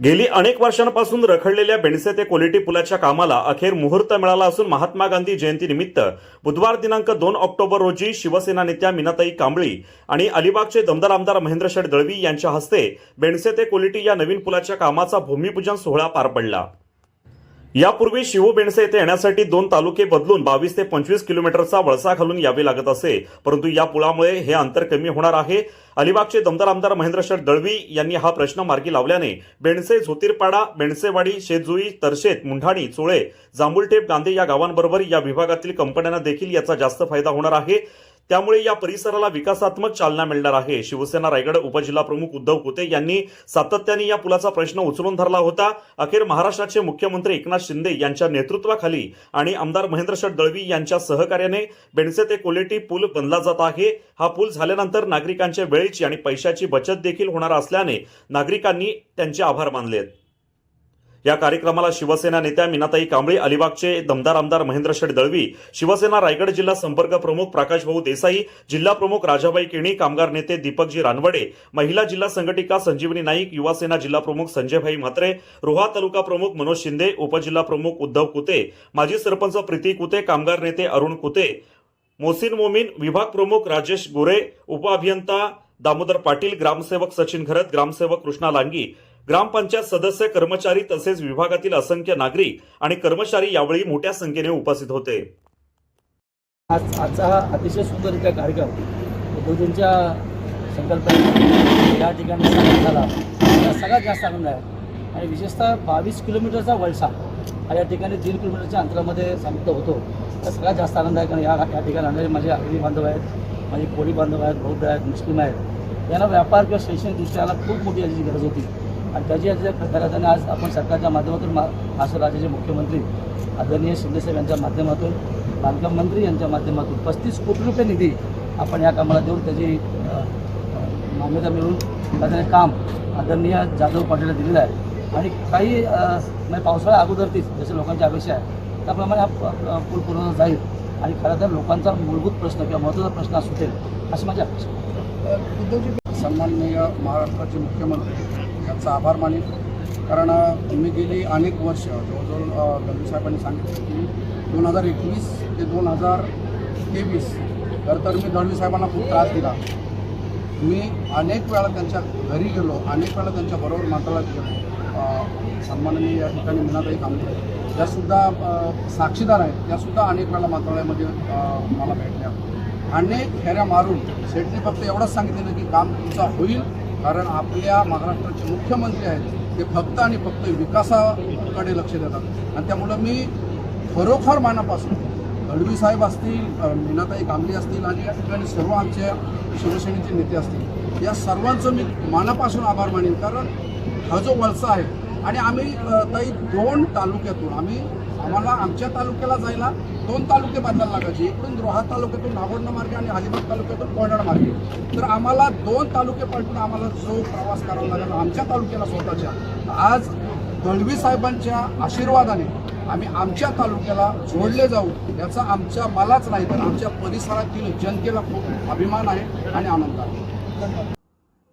गेली अनेक वर्षांपासून रखडलेल्या बेणसे ते कोलेटी पुलाच्या कामाला अखेर मुहूर्त मिळाला असून महात्मा गांधी जयंतीनिमित्त बुधवार दिनांक दोन ऑक्टोबर रोजी शिवसेना नेत्या मीनाताई कांबळी आणि अलिबागचे दमदार आमदार महेंद्र शेठ दळवी यांच्या हस्ते बेणसे ते कोलेटी या नवीन पुलाच्या कामाचा भूमिपूजन सोहळा पार पडला. यापूर्वी शिवू बेणसे येथे येण्यासाठी दोन तालुके बदलून बावीस ते पंचवीस किलोमीटरचा वळसा घालून यावे लागत असे. परंतु या पुलामुळे हे अंतर कमी होणार आहे. अलिबागचे दमदार आमदार महेंद्र दळवी यांनी हा प्रश्न मार्गी लावल्याने बेणसे झोतीरपाडा बेणसेवाडी शेतजुई तरशेत मुंढाणी चोळे जांभुलटेप गांधे या गावांबरोबर या विभागातील कंपन्यांना देखील याचा जास्त फायदा होणार आहे. त्यामुळे या परिसराला विकासात्मक चालना मिळणार आहे. शिवसेना रायगड उपजिल्हा प्रमुख उद्धव कुते यांनी सातत्याने या पुलाचा प्रश्न उचलून धरला होता. अखेर महाराष्ट्राचे मुख्यमंत्री एकनाथ शिंदे यांच्या नेतृत्वाखाली आणि आमदार महेंद्र शेठ दळवी यांच्या सहकार्याने बेणसे ते कोलेटी पूल बनला जात आहे. हा पूल झाल्यानंतर नागरिकांच्या वेळेची आणि पैशाची बचत देखील होणार असल्याने नागरिकांनी त्यांचे आभार मानलेत. या कार्यक्रमाला शिवसेना नेत्या मीनाताई कांबळे अलिबागचे दमदार आमदार महेंद्र शेठ दळवी शिवसेना रायगड जिल्हा संपर्क प्रमुख प्रकाश भाऊ देसाई जिल्हा प्रमुख राजाबाई केणी कामगार नेते दीपकजी रानवडे महिला जिल्हा संघटिका संजीवनी नाईक युवासेना जिल्हा प्रमुख संजयभाई म्हात्रे रोहा तालुका प्रमुख मनोज शिंदे उपजिल्हा प्रमुख उद्धव कुते माजी सरपंच प्रीती कुते कामगार नेते अरुण कुते मोसिन मोमीन विभाग प्रमुख राजेश गोरे उपअभियंता दामोदर पाटील ग्रामसेवक सचिन घरत ग्रामसेवक कृष्णा लांगी ग्रामपंचायत सदस्य कर्मचारी तसेच विभागातील असंख्य नागरिक आणि कर्मचारी यावेळी मोठ्या संख्येने उपस्थित होते. आज आजचा हा अतिशय सुंदररित्या कार्यक्रम उद्योजनच्या संकल्पने या ठिकाणी झाला. सगळ्यात जास्त आनंद आहे. आणि विशेषतः बावीस किलोमीटरचा वळसा हा या ठिकाणी दीड किलोमीटरच्या अंतरामध्ये सांगितलं होतो. तर सगळ्यात जास्त आनंद आहे कारण या या ठिकाणी आणणारे माझे आगरी बांधव आहेत माझे कोळी बांधव आहेत बौद्ध आहेत मुस्लिम आहेत. यांना व्यापार किंवा शैक्षणिक दृष्ट्याला खूप मोठी याची गरज होती. आणि त्याची खऱ्याने आज आपण सरकारच्या माध्यमातून मा महाराष्ट्र राज्याचे मुख्यमंत्री आदरणीय शिंदेसाहेब यांच्या माध्यमातून बांधकाम मंत्री यांच्या माध्यमातून पस्तीस कोटी रुपये निधी आपण या कामाला देऊन त्याची मान्यता मिळवून त्याचं काम आदरणीय जाधव पाटीलला दिलेलं आहे आणि काही म्हणजे पावसाळ्या अगोदरतीच जसे लोकांची अपेक्षा आहे त्याप्रमाणे हा पूल पूर्ण जाईल आणि खरं तर लोकांचा मूलभूत प्रश्न किंवा महत्त्वाचा प्रश्न सुटेल अशी माझी अपेक्षा आहे. सन्माननीय महाराष्ट्राचे मुख्यमंत्री यांचा आभार मानेन. कारण मी गेली अनेक वर्ष जवळजवळ गंभीर साहेबांनी सांगितलं की दोन हजार एकवीस ते दोन हजार तेवीस तर तर मी दळवी साहेबांना खूप त्रास दिला. मी अनेक वेळा त्यांच्या घरी गेलो अनेक वेळा त्यांच्याबरोबर मंत्रालयात गेलो. अ, सन्माननीय या ठिकाणी मीनाताई कामले त्यासुद्धा साक्षीदार आहेत त्यासुद्धा अनेक वेळा मंत्रालयामध्ये मला भेटल्या. अनेक फेऱ्या मारून शेटने फक्त एवढंच सांगितलेलं की काम तुमचं होईल कारण आपल्या महाराष्ट्राचे मुख्यमंत्री आहेत ते फक्त आणि फक्त विकासाकडे लक्ष देतात. आणि त्यामुळं मी खरोखर मानापासून दळवी साहेब असतील मीनाताई कांबली असतील आणि या ठिकाणी सर्व आमचे शिवसेनेचे नेते असतील या सर्वांचं मी मानापासून आभार मानेन. कारण हा जो वळसा आहे आणि आम्ही ताई दोन तालुक्यातून आम्ही आम्हाला आमच्या तालुक्याला जायला दोन तालुके बदलायला लागायचे. इकडून रोहा तालुक्यातून नागोंड मार्गे आणि अलिबाग तालुक्यातून कोयनाड मार्गे. तर आम्हाला दोन तालुके पाठवून आम्हाला जो प्रवास करावा लागेल आमच्या तालुक्याला स्वतःच्या. आज दळवी साहेबांच्या आशीर्वादाने आम्ही आमच्या तालुक्याला जोडले जाऊ याचा आमच्या मलाच नाही तर आमच्या परिसरातील जनतेला खूप अभिमान आहे आणि आनंद आहे.